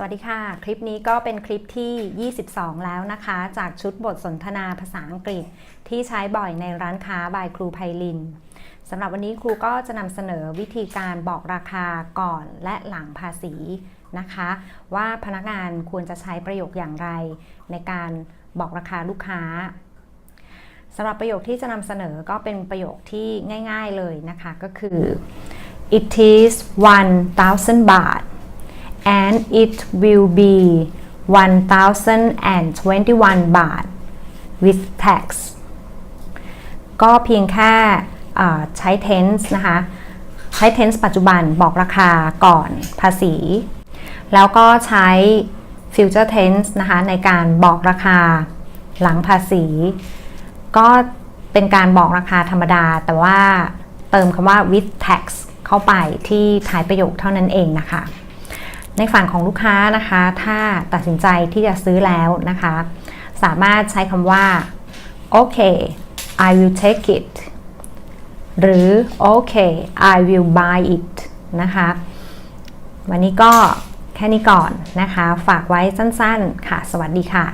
สวัสดีค่ะ คลิปนี้ก็เป็นคลิปที่ 22 แล้วนะคะ จากชุดบทสนทนาภาษาอังกฤษที่ใช้บ่อยในร้านค้าบายครูไพลินสำหรับวันนี้ครูก็จะนำเสนอวิธีการบอกราคาก่อนและหลังภาษีนะคะ ว่าพนักงานควรจะใช้ประโยคอย่างไร ในการบอกราคาลูกค้าสำหรับประโยคที่จะนำเสนอก็เป็นประโยคที่ง่าย ๆเลยนะคะก็คือ it is 1,000บาท and it will be 1,021 บาท with tax ก็เพียงแค่ใช้ tense นะคะ ใช้ tense ปัจจุบันบอกราคาก่อนภาษี แล้วก็ใช้ future tense นะคะในการบอกราคาหลังภาษี ก็เป็นการบอกราคาธรรมดา แต่ว่าเติมคำว่า with tax เข้าไปที่ท้ายประโยคเท่านั้นเองนะคะ ในฝั่งของลูกค้านะคะ ถ้าตัดสินใจที่จะซื้อแล้วนะคะ สามารถใช้คำว่าโอเค I will take it หรือโอเค I will buy it นะคะ วันนี้ก็แค่นี้ก่อนนะคะ ฝากไว้สั้นๆ ค่ะ สวัสดีค่ะ